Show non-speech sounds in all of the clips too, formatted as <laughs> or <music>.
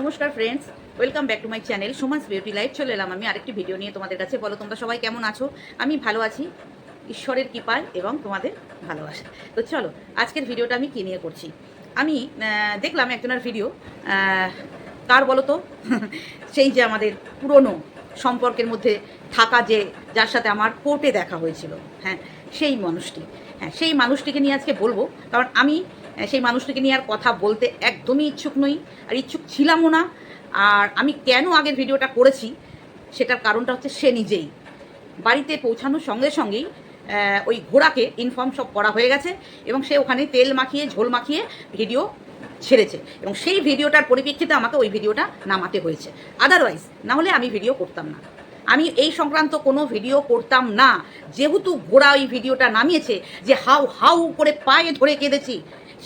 নমস্কার friends welcome back to my channel Suma's beauty life চলে এলাম আমি আরেকটি ভিডিও নিয়ে তোমাদের কাছে। বলো, তোমরা সবাই কেমন আছো? আমি ভালো আছি। ঈশ্বরের কৃপায় এবং তোমাদের ভালোবাসা। তো চলো, আজকের ভিডিওটা আমি কী নিয়ে করছি? আমি দেখলাম একজনের ভিডিও কার বলো তো? <laughs> সেই যে আমাদের পুরনো সম্পর্কের মধ্যে থাকা যে, যার সাথে আমার কোর্টে দেখা হয়েছিল। হ্যাঁ সেই মানুষটি। হ্যাঁ সেই মানুষটিকে নিয়ে আজকে বলব। কারণ আমি সেই মানুষটিকে নিয়ে আর কথা বলতে একদমই ইচ্ছুক নই, আর ইচ্ছুক ছিলামও না। আর আমি কেন আগের ভিডিওটা করেছি, সেটার কারণটা হচ্ছে সে নিজেই। বাড়িতে পৌঁছানোর সঙ্গে সঙ্গেই ওই ঘোড়াকে ইনফর্ম সব করা হয়ে গেছে এবং সে ওখানে তেল মাখিয়ে, ঝোল মাখিয়ে ভিডিও ছেড়েছে। এবং সেই ভিডিওটার পরিপ্রেক্ষিতে আমাকে ওই ভিডিওটা নামাতে হয়েছে। আদারওয়াইজ না হলে আমি ভিডিও করতাম না। আমি এই সংক্রান্ত কোনো ভিডিও করতাম না। যেহেতু ঘোড়া ওই ভিডিওটা নামিয়েছে, যে হাউ হাউ করে পায়ে ধরে কেঁদেছি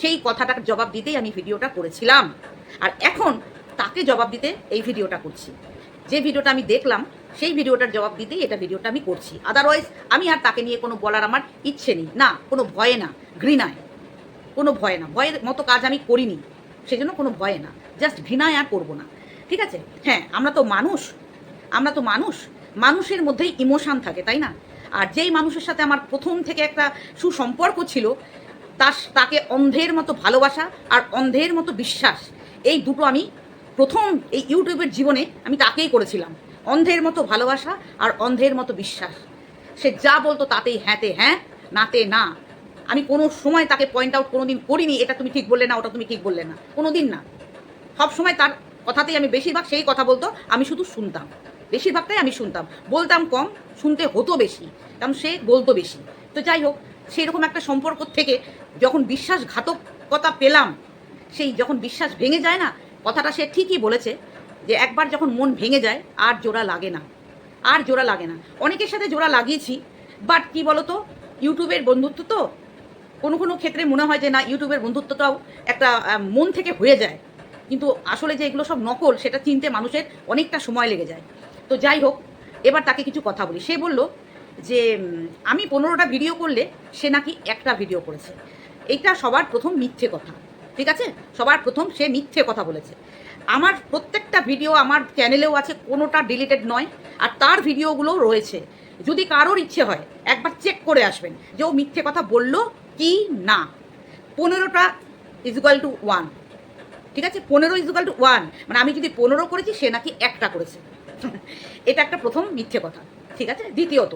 সেই কথাটার জবাব দিতেই আমি ভিডিওটা করেছিলাম। আর এখন তাকে জবাব দিতে এই ভিডিওটা করছি। যে ভিডিওটা আমি দেখলাম, সেই ভিডিওটার জবাব দিতেই এটা ভিডিওটা আমি করছি। আদারওয়াইজ আমি আর তাকে নিয়ে কোনো বলার আমার ইচ্ছে নেই। না, কোনো ভয়ে না, ঘৃণায়। কোনো ভয় না। ভয়ের মতো কাজ আমি করিনি। সেজন্য কোনো ভয়ে না। জাস্ট ঘৃণায় আর করব না। ঠিক আছে? হ্যাঁ আমরা তো মানুষ। আমরা তো মানুষ। মানুষের মধ্যেই ইমোশান থাকে, তাই না? আর যেই মানুষের সাথে আমার প্রথম থেকে একটা সুসম্পর্ক ছিল তার তাকে অন্ধের মতো ভালোবাসা আর অন্ধের মতো বিশ্বাস। এই দুটো আমি প্রথম এই ইউটিউবের জীবনে আমি তাকেই করেছিলাম। অন্ধের মতো ভালোবাসা আর অন্ধের মতো বিশ্বাস। সে যা বলতো তাতেই হ্যাঁতে হ্যাঁ নাতে না। আমি কোনো সময় তাকে পয়েন্ট আউট কোনো দিন করিনি, এটা তুমি ঠিক বললে না, ওটা তুমি ঠিক বললে না। কোনো দিন না। সব সময় তার কথাতেই আমি বেশিরভাগ সেই কথা বলতো, আমি শুধু শুনতাম। বেশিরভাগটাই আমি শুনতাম। বলতাম কম, শুনতে হতো বেশি। কারণ সে বলতো বেশি। তো যাই হোক সেই রকম একটা সম্পর্ক থেকে যখন বিশ্বাসঘাতকতা পেলাম, সেই যখন বিশ্বাস ভেঙে যায় না, কথাটা সে ঠিকই বলেছে যে একবার যখন মন ভেঙে যায়, আর জোড়া লাগে না, আর জোড়া লাগে না। অনেকের সাথে জোড়া লাগিয়েছি বাট কি বলতো, ইউটিউবের বন্ধুত্ব তো, কোনো কোনো ক্ষেত্রে মনে হয় যে না, ইউটিউবের বন্ধুত্বটাও একটা মন থেকে হয়ে যায়। কিন্তু আসলে যে এগুলো সব নকল, সেটা চিনতে মানুষের অনেকটা সময় লেগে যায়। তো যাই হোক, এবার তাকে কিছু কথা বলি। সে বলল যে আমি পনেরোটা ভিডিও করলে সে নাকি একটা ভিডিও করেছে। এইটা সবার প্রথম মিথ্যে কথা, ঠিক আছে? সবার প্রথম সে মিথ্যে কথা বলেছে। আমার প্রত্যেকটা ভিডিও আমার চ্যানেলেও আছে, কোনোটা ডিলিটেড নয়, আর তার ভিডিওগুলোও রয়েছে। যদি কারোর ইচ্ছে হয়, একবার চেক করে আসবেন যে ও মিথ্যে কথা বলল কি না। পনেরোটা ইজুয়াল টু ওয়ান ঠিক আছে? পনেরো ইজুয়াল টু ওয়ান মানে আমি যদি পনেরো করেছি, সে নাকি একটা করেছে। <laughs> এটা একটা প্রথম মিথ্যে কথা, ঠিক আছে? দ্বিতীয়ত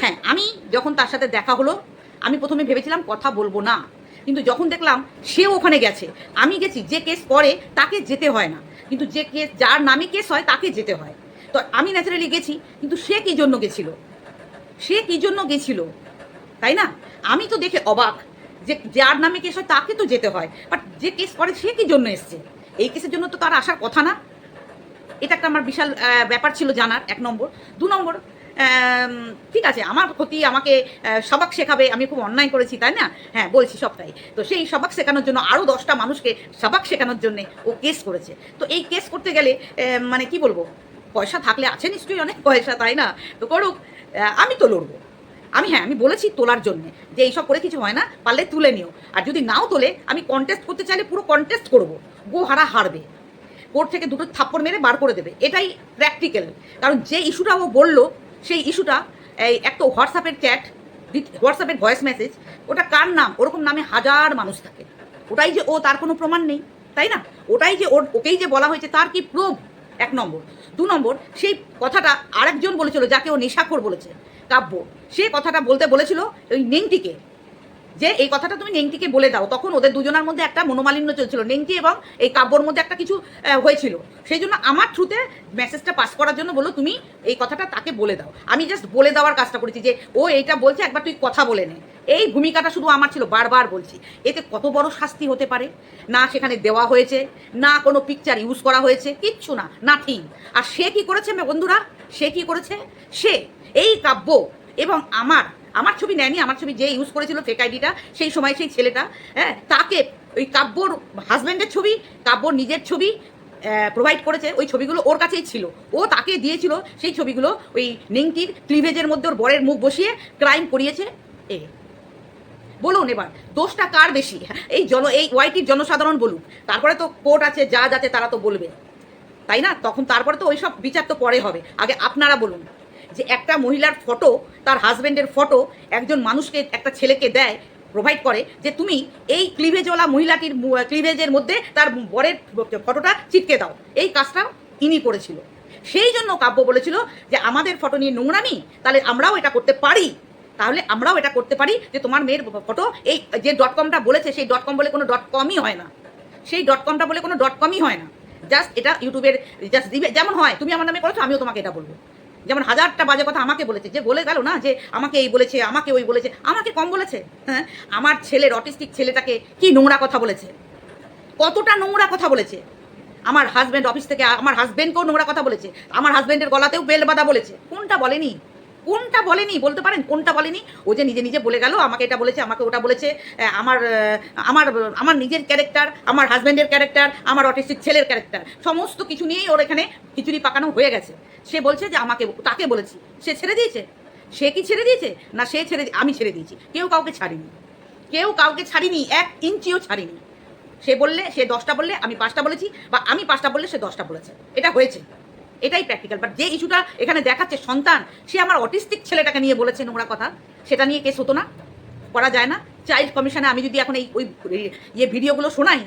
হ্যাঁ আমি যখন তার সাথে দেখা হলো, আমি প্রথমে ভেবেছিলাম কথা বলব না। কিন্তু যখন দেখলাম সেও ওখানে গেছে, আমি গেছি, যে কেস করে তাকে যেতে হয় না। কিন্তু যে কেস যার নামে কেস হয় তাকে যেতে হয়। তো আমি ন্যাচারালি গেছি, কিন্তু সে কী জন্য গেছিল? সে কী জন্য গেছিল? তাই না? আমি তো দেখে অবাক যে যার নামে কেস হয় তাকে তো যেতে হয় বাট যে কেস করে সে কী জন্য এসছে? এই কেসের জন্য তো তার আসার কথা না। এটা একটা আমার বিশাল ব্যাপার ছিল জানার, এক নম্বর। দু নম্বর ঠিক আছে, আমার ক্ষতি আমাকে সবাক শেখাবে, আমি খুব অন্যায় করেছি, তাই না? হ্যাঁ বলছি সবটাই। তো সেই সবাক শেখানোর জন্য আরও দশটা মানুষকে সবাক শেখানোর জন্য ও কেস করেছে। তো এই কেস করতে গেলে মানে কি বলব? পয়সা থাকলে আছে নিশ্চয়ই অনেক পয়সা, তাই না? তো করুক আমি তো লড়বো। আমি হ্যাঁ আমি বলেছি তোলার জন্য যে এইসব করে কিছু হয় না, পারলে তুলে নিও। আর যদি নাও তোলে, আমি কন্টেস্ট করতে চাইলে পুরো কন্টেস্ট করব। গো হারা হারবে। কোর্ট থেকে দুটো থাপ্পড় মেরে বার করে দেবে। এটাই প্র্যাকটিক্যাল কারণ যে ইস্যুটা ও বলল সেই ইস্যুটা, এই এক তো হোয়াটসঅ্যাপের চ্যাট হোয়াটসঅ্যাপের ভয়েস মেসেজ ওটা কার নাম? ওরকম নামে হাজার মানুষ থাকে। ওটাই যে ও, তার কোনো প্রমাণ নেই, তাই না? ওটাই যে ওর, ওকেই যে বলা হয়েছে, তার কি প্রুফ এক নম্বর। দু নম্বর, সেই কথাটা আরেকজন বলেছিল, যাকে ও নেশাখোর বলেছে, কাব্য। সে কথাটা বলতে বলেছিল ওই নেংটিকে। যে এই কথাটা তুমি নেংটিকে বলে দাও, তখন ওদের দুজনের মধ্যে একটা মনোমালিন্য চলছিল। নেংটি এবং এই কাব্যর মধ্যে একটা কিছু হয়েছিল। সেই জন্য আমার থ্রুতে মেসেজটা পাস করার জন্য বলল, তুমি এই কথাটা তাকে বলে দাও। আমি জাস্ট বলে দেওয়ার কাজটা করেছি যে, ও এইটা বলছে, একবার তুই কথা বলে নে। এই ভূমিকাটা শুধু আমার ছিল, বারবার বলছি। এতে কত বড় শাস্তি হতে পারে? না সেখানে দেওয়া হয়েছে, না কোনো পিকচার ইউজ করা হয়েছে, কিচ্ছু না নাথিং আর সে কি করেছে বন্ধুরা? সে কি করেছে? সে এই কাব্য এবং আমার আমার ছবি নেয়নি, আমার ছবি যে ইউজ করেছিল ফেক আইডিটা সেই সময় সেই ছেলেটা হ্যাঁ তাকে ওই কাব্যর হাজব্যান্ডের ছবি, কাব্যর নিজের ছবি প্রোভাইড করেছে, ওই ছবিগুলো ওর কাছেই ছিল। ও তাকে দিয়েছিল সেই ছবিগুলো, ওই নিংটির ক্লিভেজের মধ্যে ওর বরের মুখ বসিয়ে ক্রাইম করিয়েছে এ। বলুন এবার, দোষটা কার বেশি? এই জন, এই ওয়াইটির জনসাধারণ বলুক। তারপরে তো কোর্ট আছে যা আছে, তারা তো বলবে। তাই না? তখন তারপরে তো ওইসব বিচার তো পরে হবে। আগে আপনারা বলুন। যে একটা মহিলার ফটো তার হাজবেন্ডের ফটো একজন মানুষকে, একটা ছেলেকে দেয় প্রোভাইড করে যে তুমি এই ক্লিভেজওয়ালা মহিলাটির ক্লিভেজের মধ্যে তার বরের ফটোটা চিটকে দাও। এই কাজটা ইনি করেছিল। সেই জন্য কাব্য বলেছিল যে আমাদের ফটো নিয়ে নোংরামি, তাহলে আমরাও এটা করতে পারি। তাহলে আমরাও এটা করতে পারি যে তোমার মেয়ের ফটো এই যে ডট কমটা বলেছে, সেই ডট কম বলে কোনো ডট কমই হয় না। সেই ডট কমটা বলে কোনো ডট কমই হয় না। জাস্ট এটা ইউটিউবের জাস্ট দিবে, যেমন হয়, তুমি আমার নামে করেছ, আমিও তোমাকে এটা বলব। যেমন হাজারটা বাজে কথা আমাকে বলেছে, যে বলে গেল না যে আমাকে এই বলেছে, আমাকে ওই বলেছে, আমাকে কম বলেছে? হ্যাঁ? আমার ছেলের অটিস্টিক ছেলেটাকে কি নোংরা কথা বলেছে? কতটা নোংরা কথা বলেছে? আমার হাজব্যান্ড অফিস থেকে, আমার হাজব্যান্ডকেও নোংরা কথা বলেছে, আমার হাজব্যান্ডের গলাতেও বেল বাঁধা বলেছে, কোনটা বলেনি? কোনটা বলেনি? বলতে পারেন, কোনটা বলেনি? ও যে নিজে নিজে বলে গেল, আমাকে এটা বলেছে, আমাকে ওটা বলেছে আমার আমার আমার নিজের ক্যারেক্টার আমার হাজব্যান্ডের ক্যারেক্টার আমার অটিস্টিক ছেলের ক্যারেক্টার সমস্ত কিছু নিয়েই ওর এখানে খিচুড়ি পাকানো হয়ে গেছে। সে বলছে যে আমাকে, তাকে বলেছি, সে ছেড়ে দিয়েছে? সে কি ছেড়ে দিয়েছে? না, সে ছেড়ে আমি ছেড়ে দিয়েছি, কেউ কাউকে ছাড়িনি। কেউ কাউকে ছাড়িনি, এক ইঞ্চিও ছাড়িনি। সে বললে, সে দশটা বললে, আমি পাঁচটা বলেছি, বা আমি পাঁচটা বললে সে দশটা বলেছে। এটা হয়েছে। এটাই প্র্যাকটিক্যাল বাট যে ইস্যুটা এখানে দেখাচ্ছে সন্তান, সে আমার অটিস্টিক ছেলেটাকে নিয়ে বলেছে নোংরা কথা, সেটা নিয়ে কেস হতো না, করা যায় না। চাইল্ড কমিশনে আমি যদি এখন এই, ওই ইয়ে ভিডিওগুলো শোনাই,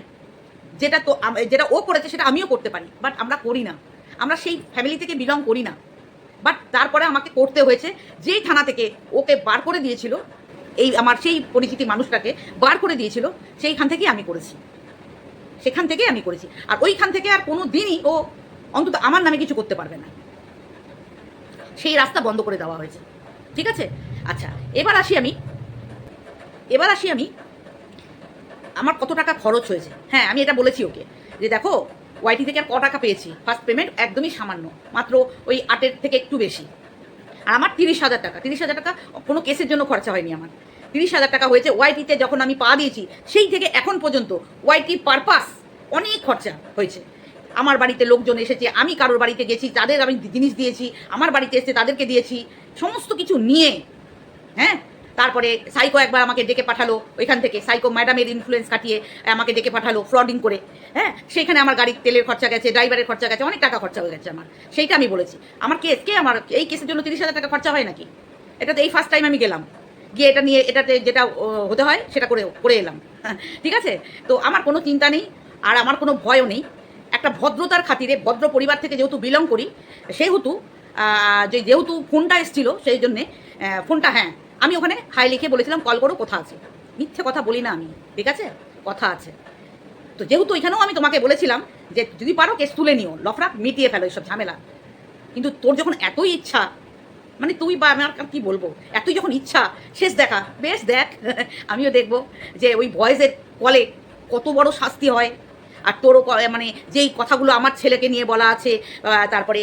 যেটা তো যেটা ও করেছে সেটা আমিও করতে পারি বাট আমরা করি না। আমরা সেই ফ্যামিলি থেকে বিলং করি না। বাট তারপরে আমাকে করতে হয়েছে, যেই থানা থেকে ওকে বার করে দিয়েছিল, এই আমার সেই পরিচিতি মানুষটাকে বার করে দিয়েছিল, সেইখান থেকেই আমি করেছি। সেখান থেকেই আমি করেছি। আর ওইখান থেকে আর কোনো দিনই ও অন্তত আমার নামে কিছু করতে পারবে না। সেই রাস্তা বন্ধ করে দেওয়া হয়েছে। ঠিক আছে? আচ্ছা এবার আসি আমি। এবার আসি আমি। আমার কত টাকা খরচ হয়েছে? হ্যাঁ আমি এটা বলেছি ওকে। যে দেখো ওয়াইটি থেকে আর ক টাকা পেয়েছি? ফার্স্ট পেমেন্ট একদমই সামান্য। মাত্র ওই আটের থেকে একটু বেশি। আর আমার তিরিশ হাজার টাকা। তিরিশ হাজার টাকা কোনো কেসের জন্য খরচা হয়নি আমার। তিরিশ হাজার টাকা হয়েছে ওয়াইটিতে যখন আমি পা দিয়েছি, সেই থেকে এখন পর্যন্ত ওয়াইটি পারপাস অনেক খরচা হয়েছে। আমার বাড়িতে লোকজন এসেছে, আমি কারোর বাড়িতে গেছি, তাদের আমি জিনিস দিয়েছি, আমার বাড়িতে এসে তাদেরকে দিয়েছি, সমস্ত কিছু নিয়ে হ্যাঁ? তারপরে সাইকো একবার আমাকে ডেকে পাঠালো, ওইখান থেকে সাইকো ম্যাডামের ইনফ্লুয়েন্স কাটিয়ে আমাকে ডেকে পাঠালো ফ্রডিং করে হ্যাঁ? সেখানে আমার গাড়ির তেলের খরচা গেছে ড্রাইভারের খরচা গেছে, অনেক টাকা খরচা হয়ে গেছে আমার, সেইটা আমি বলেছি। আমার কেস কে আমার, এই কেসের জন্য তিরিশ হাজার টাকা খরচা হয় নাকি? এটাতে এই ফার্স্ট টাইম আমি গেলাম, গিয়ে এটা নিয়ে, এটাতে যেটা হতে হয়, সেটা করে করে এলাম, <laughs> ঠিক আছে? তো আমার কোনো চিন্তা নেই, আর আমার কোনো ভয়ও নেই একটা ভদ্রতার খাতিরে, ভদ্র পরিবার থেকে যেহেতু বিলং করি, সেহেতু যে যেহেতু ফোনটা এসেছিল, সেই জন্যে ফোনটা হ্যাঁ আমি ওখানে হাই লিখে বলেছিলাম কল করো, কথা আছে। মিথ্যে কথা বলি না আমি, ঠিক আছে? কথা আছে। তো যেহেতু এখানেও আমি তোমাকে বলেছিলাম যে, যদি পারো কেস তুলে নিও লফরা মিটিয়ে ফেলো এইসব ঝামেলা। কিন্তু তোর যখন এতই ইচ্ছা মানে তুই বা আমার কি বলব? এতই যখন ইচ্ছা, শেষ দেখা, বেশ দেখ, <laughs> আমিও দেখব যে ওই ভয়েসের কলে কত বড় শাস্তি হয়। আর তোরও মানে যেই কথাগুলো আমার ছেলেকে নিয়ে বলা আছে তারপরে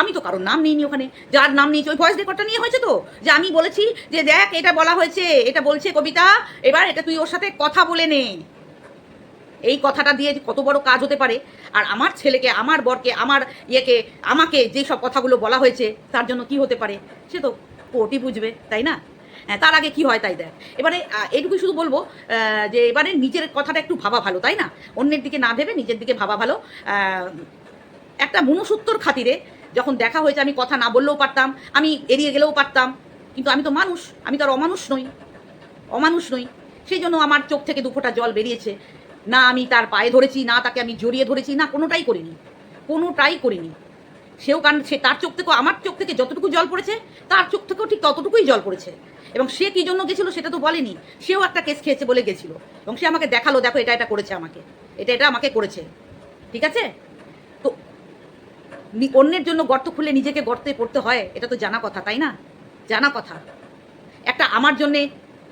আমি তো কারোর নাম নিইনি ওখানে। যার নাম নিয়েছি, ওই ভয়েস রেকর্ডটা নিয়ে হয়েছে তো? যে আমি বলেছি যে দেখ, এটা বলা হয়েছে, এটা বলছে কবিতা, এবার এটা তুই ওর সাথে কথা বলে নে। এই কথাটা দিয়ে কত বড় কাজ হতে পারে। আর আমার ছেলেকে, আমার বরকে, আমার ইয়েকে, আমাকে যেই সব কথাগুলো বলা হয়েছে, তার জন্য কি হতে পারে? সে তো কোর্টই বুঝবে, তাই না? হ্যাঁ তার আগে কি হয় তাই দেখ। এবারে আহ, এইটুকুই শুধু বলব যে এবারে নিজের কথাটা একটু ভাবা ভালো তাই না? অন্যের দিকে না ভেবে নিজের দিকে ভাবা ভালো। একটা মনুসূত্তর খাতিরে যখন দেখা হয়েছে আমি কথা না বললেও পারতাম আমি এড়িয়ে গেলেও পারতাম কিন্তু আমি তো মানুষ আমি তো আর অমানুষ নই। অমানুষ নই। সেই জন্য আমার চোখ থেকে দুফোঁটা জল বেরিয়েছে। না আমি তার পায়ে ধরেছি না তাকে আমি জড়িয়ে ধরেছি না কোনোটাই করিনি। কোনোটাই করিনি। সেও কারণ সে তার চোখ থেকেও, আমার চোখ থেকে যতটুকু জল পড়েছে, তার চোখ থেকেও ঠিক ততটুকুই জল পড়েছে। এবং সে কী জন্য গেছিল সেটা তো বলেনি। সেও একটা কেস খেয়েছে বলে গেছিল। এবং সে আমাকে দেখাল, দেখো, এটা এটা করেছে আমাকে। এটা এটা আমাকে করেছে। ঠিক আছে? তো অন্যের জন্য গর্ত খুলে নিজেকে গর্তে পড়তে হয়, এটা তো জানা কথা, তাই না? জানা কথা। একটা আমার জন্যে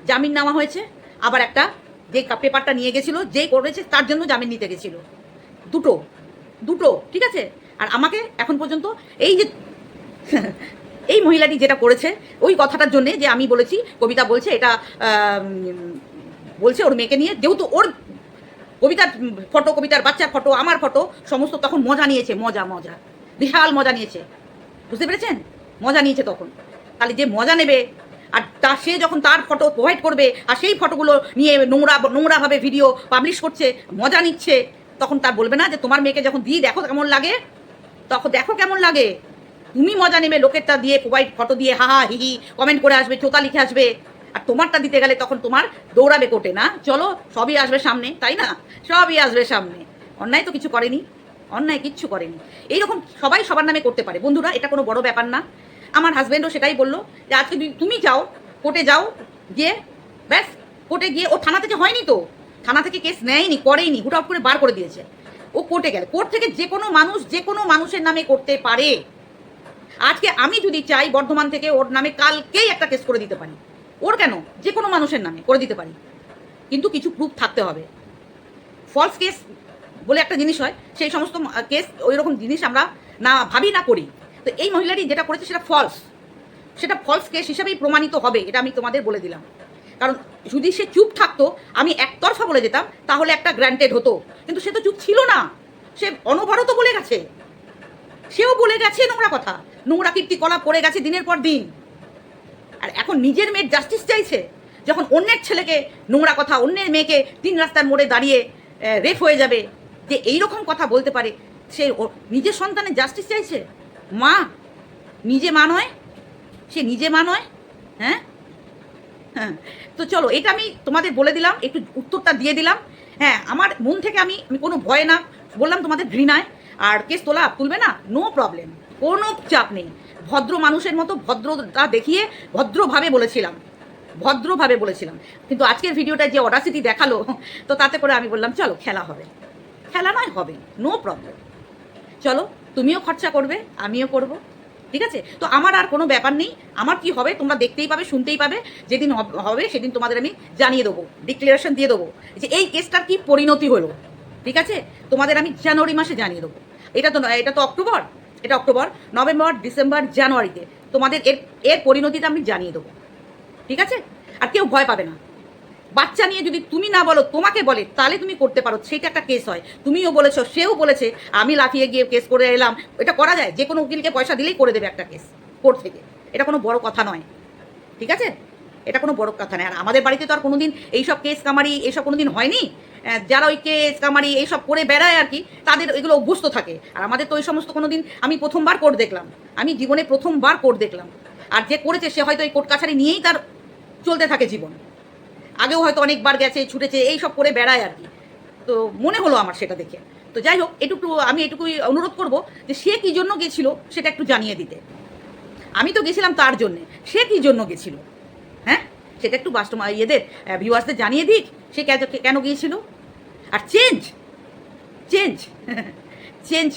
জামিন নেওয়া হয়েছে, আবার একটা যে পেপারটা নিয়ে গেছিল যেই করেছে, তার জন্য জামিন নিতে গেছিল। দুটো। দুটো, ঠিক আছে? আর আমাকে এখন পর্যন্ত এই যে, এই মহিলাটি যেটা করেছে, ওই কথাটার জন্যে যে আমি বলেছি, কবিতা বলছে, এটা বলছে ওর মেয়েকে নিয়ে, যেহেতু ওর কবিতার ফটো, কবিতার বাচ্চার ফটো, আমার ফটো, সমস্ত তখন মজা নিয়েছে, মজা মজা, বিশাল মজা নিয়েছে। বুঝতে পেরেছেন? মজা নিয়েছে তখন। তাহলে যে মজা নেবে, আর তা সে যখন তার ফটো প্রোভাইড করবে, আর সেই ফটোগুলো নিয়ে নোংরা, নোংরাভাবে ভিডিও পাবলিশ করছে, মজা নিচ্ছে, তখন তার বলবে না যে তোমার মেয়েকে যখন দিই, দেখো কেমন লাগে। তখন দেখো কেমন লাগে। তুমি মজা নেবে, লোকেরটা দিয়ে প্রোভাইড ফটো দিয়ে, হা হা, হি হি কমেন্ট করে আসবে চোতা লিখে আসবে। আর তোমারটা দিতে গেলে তখন তোমার দৌড়াবে কোটে না? চলো, সবই আসবে সামনে, তাই না? সবই আসবে সামনে। অন্যায় তো কিছু করেনি, অন্যায় কিচ্ছু করেনি। এইরকম সবাই সবার নামে করতে পারে। বন্ধুরা, এটা কোনো বড় ব্যাপার না। আমার হাজব্যান্ডও সেটাই বলল যে, আজকে তুমি- যাও, কোর্টে যাও, গিয়ে, ব্যাস, কোর্টে গিয়ে, ও থানা থেকে হয়নি তো, থানা থেকে কেস নেয়নি, করেইনি হুট করে বার করে দিয়েছে। ও কোর্টে গেলে। কোর্ট থেকে যে কোনো মানুষ যে কোনো মানুষের নামে করতে পারে। আজকে আমি যদি চাই বর্ধমান থেকে ওর নামে কালকেই একটা কেস করে দিতে পারি। ওর কেন? যে কোনো মানুষের নামে করে দিতে পারি। কিন্তু কিছু প্রুফ থাকতে হবে। ফলস কেস বলে একটা জিনিস হয়, সেই সমস্ত কেস ওই রকম জিনিস আমরা না ভাবি, না করি। তো এই মহিলাটি যেটা করেছে সেটা ফলস সেটা ফলস কেস হিসাবেই প্রমাণিত হবে, এটা আমি তোমাদের বলে দিলাম। কারণ যদি সে চুপ থাকতো, আমি একতরফা বলে যেতাম, তাহলে একটা গ্র্যান্টেড হতো। কিন্তু সে তো চুপ ছিল না। সে অনবরত বলে গেছে। সেও বলে গেছে নোংরা কথা। নোংরা কীর্তিকলাপ করে গেছে দিনের পর দিন। আর এখন নিজের মেয়ের জাস্টিস চাইছে। যখন অন্যের ছেলেকে নোংরা কথা, অন্যের মেয়েকে তিন রাস্তার মোড়ে দাঁড়িয়ে রেপ হয়ে যাবে, যে এই রকম কথা বলতে পারে, সে নিজের সন্তানের জাস্টিস চাইছে? মা? নিজে মা নয়? সে নিজে মা নয়? হ্যাঁ? হ্যাঁ। তো চলো, এটা আমি তোমাদের বলে দিলাম, একটু উত্তরটা দিয়ে দিলাম। হ্যাঁ আমার মন থেকে আমি আমি কোনো ভয় না, বললাম তোমাদের ঘৃণায়। আর কেস তোলা তুলবে না নো প্রবলেম কোনো চাপ নেই। ভদ্র মানুষের মতো ভদ্রতা দেখিয়ে ভদ্রভাবে বলেছিলাম ভদ্রভাবে বলেছিলাম। কিন্তু আজকের ভিডিওটা যে অডাসিটি দেখাল, তো তাতে করে আমি বললাম, চলো, খেলা হবে। খেলা নয়, হবে নো প্রবলেম চলো, তুমিও খরচা করবে, আমিও করব। ঠিক আছে? তো আমার আর কোনো ব্যাপার নেই। আমার কি হবে তোমরা দেখতেই পাবে, শুনতেই পাবে। যেদিন হবে সেদিন তোমাদের আমি জানিয়ে দেবো ডিক্লারেশন দিয়ে দেবো যে এই কেসটার কি পরিণতি হলো। ঠিক আছে? তোমাদের আমি জানুয়ারি মাসে জানিয়ে দেবো। এটা তো এটা তো অক্টোবর। এটা অক্টোবর, নভেম্বর, ডিসেম্বর, জানুয়ারিতে। তোমাদের এর এর পরিণতিটা আমি জানিয়ে দেবো। ঠিক আছে? আর কেউ ভয় পাবে না। বাচ্চা নিয়ে যদি তুমি না বলো, তোমাকে বলে, তাহলে তুমি করতে পারো। সেটা একটা কেস হয়। তুমিও বলেছ, সেও বলেছে, আমি লাফিয়ে গিয়ে কেস করে এলাম। এটা করা যায়, যে কোনো উকিলকে পয়সা দিলেই করে দেবে একটা কেস কোর্ট থেকে। এটা কোনো বড় কথা নয়। ঠিক আছে? এটা কোনো বড় কথা নয়। আর আমাদের বাড়িতে তো আর কোনোদিন এইসব কেস কামারি, এইসব কোনো দিন হয়নি যারা ওই কেস কামারি, এইসব করে বেড়ায় আর কি, তাদের এগুলো অভ্যস্ত থাকে। আর আমাদের তো ওই সমস্ত কোনো দিন আমি প্রথমবার কোর্ট দেখলাম। আমি জীবনে প্রথমবার কোর্ট দেখলাম। আর যে করেছে, সে হয়তো এই কোর্ট কাছারি নিয়েই তার চলতে থাকে জীবন। আগেও হয়তো অনেকবার গেছে, ছুটেছে এই সব করে বেড়ায় আর কি। তো মনে হলো আমার সেটা দেখে। তো যাই হোক, এটুকু, আমি এটুকুই অনুরোধ করব যে সে কী জন্য গেছিল সেটা একটু জানিয়ে দিতে। আমি তো গেছিলাম তার জন্যে। সে কী জন্য গেছিল? হ্যাঁ? সেটা একটু বাস্তব ইয়েদের ভিউয়ার্সদের জানিয়ে দিক, সে কেন গিয়েছিল? আর চেঞ্জ চেঞ্জ চেঞ্জ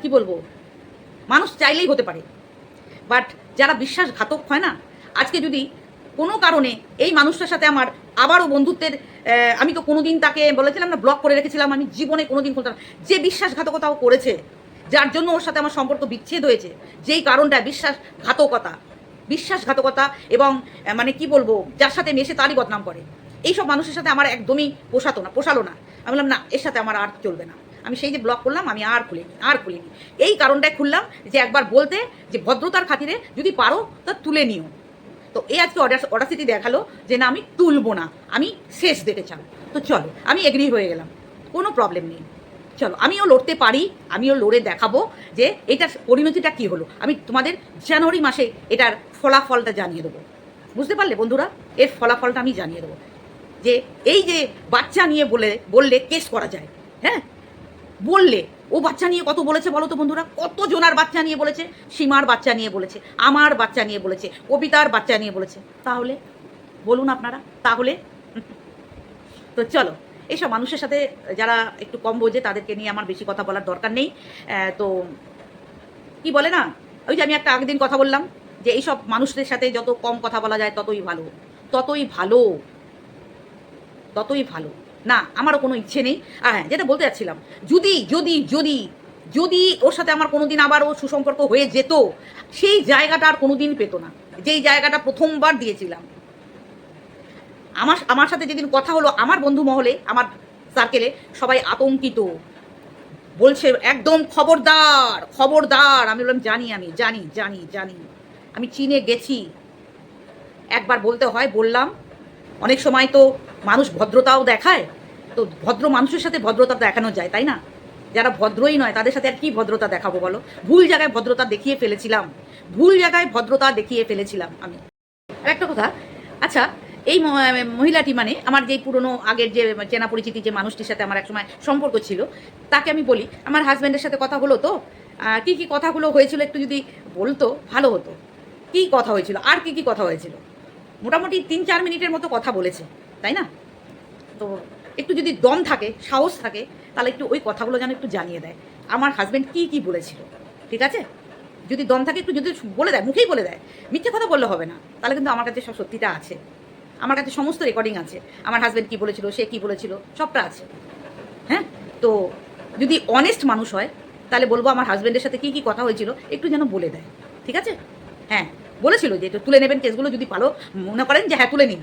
কি বলব? মানুষ চাইলেই হতে পারে। বাট যারা বিশ্বাসঘাতক হয় না, আজকে যদি কোনো কারণে এই মানুষটার সাথে আমার আবারও বন্ধুত্বের আমি তো কোনোদিন তাকে বলেছিলাম না ব্লক করে রেখেছিলাম, আমি জীবনে কোনোদিন না। যে বিশ্বাসঘাতকতাও করেছে, যার জন্য ওর সাথে আমার সম্পর্ক বিচ্ছেদ হয়েছে, যেই কারণটা বিশ্বাসঘাতকতা বিশ্বাসঘাতকতা এবং মানে কি বলব, যার সাথে মেশে তারই বদনাম করে, এইসব মানুষের সাথে আমার একদমই পোষাতো না, পোষালো না, আমি বললাম না, এর সাথে আমার আর চলবে না, আমি সেই যে ব্লক করলাম, আমি আর খুলিনি আর খুলিনি, এই কারণটাই খুললাম যে একবার বলতে যে ভদ্রতার খাতিরে যদি পারো তা তুলে নিও তো এই আজকে অর্ডার অডাসিটি দেখাল যে না, আমি তুলবো না, আমি শেষ দেখে চাও তো চলো, আমি এগ্রি হয়ে গেলাম, কোনো প্রবলেম নেই। চলো, আমিও লড়তে পারি, আমিও লড়ে দেখাবো যে এটার পরিণতিটা কি হলো। আমি তোমাদের জানুয়ারি মাসে এটার ফলাফলটা জানিয়ে দেবো। বুঝতে পারলে বন্ধুরা? এর ফলাফলটা আমি জানিয়ে দেবো। যে এই যে বাচ্চা নিয়ে বলে, বললে কেস করা যায় হ্যাঁ? বললে। ও বাচ্চা নিয়ে কত বলেছে বলো তো বন্ধুরা? কত জনার বাচ্চা নিয়ে বলেছে? সীমার বাচ্চা নিয়ে বলেছে। আমার বাচ্চা নিয়ে বলেছে। কবিতার বাচ্চা নিয়ে বলেছে। তাহলে, বলুন আপনারা, তাহলে। তো চলো এইসব মানুষের সাথে, যারা একটু কম বোঝে, তাদেরকে নিয়ে আমার বেশি কথা বলার দরকার নেই। তো, কি বলে না? ওই যে আমি একটা আগের দিন কথা বললাম, যে এইসব মানুষদের সাথে যত কম কথা বলা যায়, ততই ভালো। ততই ভালো। ততই ভালো। না, আমারও কোনো ইচ্ছে নেই। আর হ্যাঁ যেটা বলতে যাচ্ছিলাম, যদি যদি যদি যদি ওর সাথে আমার কোনোদিন আবার ও সুসম্পর্ক হয়ে যেত, সেই জায়গাটা আর কোনোদিন পেতো না। যেই জায়গাটা প্রথমবার দিয়েছিলাম। আমার আমার সাথে যেদিন কথা হলো, আমার বন্ধু মহলে, আমার সার্কেলে সবাই আতঙ্কিত। বলছে, একদম খবরদার খবরদার। আমি বললাম, জানি আমি, জানি জানি জানি। আমি চীনে গেছি। একবার বলতে হয়, বললাম, অনেক সময় তো মানুষ ভদ্রতাও দেখায় তো ভদ্র মানুষের সাথে ভদ্রতা দেখানো যায়, তাই না? যারা ভদ্রই নয়, তাদের সাথে আর কি ভদ্রতা দেখাবো বলো? ভুল জায়গায় ভদ্রতা দেখিয়ে ফেলেছিলাম। ভুল জায়গায় ভদ্রতা দেখিয়ে ফেলেছিলাম আমি। আর একটা কথা আচ্ছা এই মহিলাটি মানে আমার যে পুরনো আগের যে চেনা পরিচিতি যে মানুষটির সাথে আমার একসময় সম্পর্ক ছিল, তাকে আমি বলি, আমার হাজব্যান্ডের সাথে কথা হলো তো? কি কি কথাগুলো হয়েছিল একটু যদি বলতো, ভালো হতো। কি কথা হয়েছিল? আর কি কি কথা হয়েছিল? মোটামুটি তিন চার মিনিটের মতো কথা বলেছে, তাই না? তো একটু যদি দম থাকে, সাহস থাকে, তাহলে একটু ওই কথাগুলো যেন একটু জানিয়ে দেয়। আমার হাজব্যান্ড কি কি বলেছিল? ঠিক আছে? যদি দম থাকে, একটু যদি বলে দেয়, মুখেই বলে দেয়, মিথ্যে কথা বললে হবে না। তাহলে কিন্তু আমার কাছে সব সত্যিটা আছে। আমার কাছে সমস্ত রেকর্ডিং আছে। আমার হাজব্যান্ড কি বলেছিল, সে কি বলেছিল, সবটা আছে। হ্যাঁ? তো যদি অনেস্ট মানুষ হয়, তাহলে বলব আমার হাজব্যান্ডের সাথে কি কি কথা হয়েছিল, একটু যেন বলে দেয়। ঠিক আছে? হ্যাঁ বলেছিল যে তুলে নেবেন কেসগুলো যদি ভালো মনে করেন যে হ্যাঁ তুলে নিন।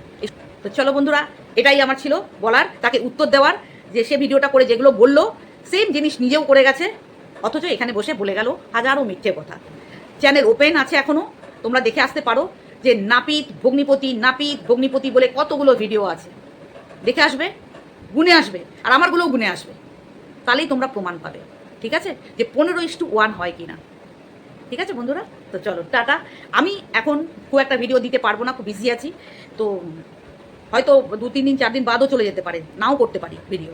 তো চলো বন্ধুরা, এটাই আমার ছিল বলার, তাকে উত্তর দেওয়ার, যে সে ভিডিওটা করে যেগুলো বলল সেম জিনিস নিজেও করে গেছে, অথচ এখানে বসে বলে গেল হাজারো মিথ্যে কথা। চ্যানেল ওপেন আছে এখনও তোমরা দেখে আসতে পারো যে নাপিত ভগ্নিপতি নাপিত ভগ্নিপতি বলে কতগুলো ভিডিও আছে। দেখে আসবে, গুনে আসবে, আর আমারগুলোও গুনে আসবে। তাহলেই তোমরা প্রমাণ পাবে, ঠিক আছে? যে পনেরো ইস টু ওয়ান হয় কি না ঠিক আছে বন্ধুরা? তো চলো, টাটা। আমি এখন খুব একটা ভিডিও দিতে পারব না, খুব বিজি আছি। তো হয়তো দু, তিন দিন, চার দিন বাদও চলে যেতে পারে। নাও করতে পারি ভিডিও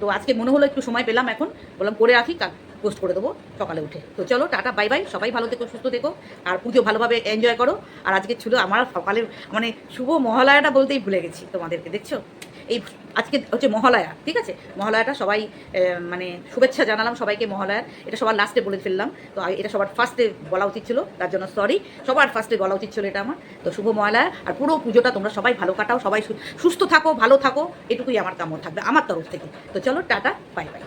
তো আজকে মনে হলো একটু সময় পেলাম এখন। বললাম করে রাখি পোস্ট করে দেবো সকালে উঠে। তো চলো, টাটা বাই বাই সবাই ভালো থেকো, সুস্থ থেকো। আর পুজো ভালোভাবে এনজয় করো। আর আজকে ছিল আমার সকালে মানে শুভ মহালয়াটা বলতেই ভুলে গেছি তোমাদেরকে, দেখছ? এই আজকে হচ্ছে মহালয়া, ঠিক আছে? মহালয়াটা সবাই মানে শুভেচ্ছা জানালাম সবাইকে মহালয়ার। এটা সবার লাস্টে বলে ফেললাম। তো এটা সবার ফার্স্টে বলা উচিত ছিল, তার জন্য সরি সবার ফার্স্টে বলা উচিত ছিল এটা আমার। তো শুভ মহালয়া, আর পুরো পুজোটা তোমরা সবাই ভালো কাটাও, সবাই সুস্থ থাকো, ভালো থাকো, এটুকুই আমার কামড় থাকবে, আমার তরফ থেকে। তো চলো, টাটা বাই বাই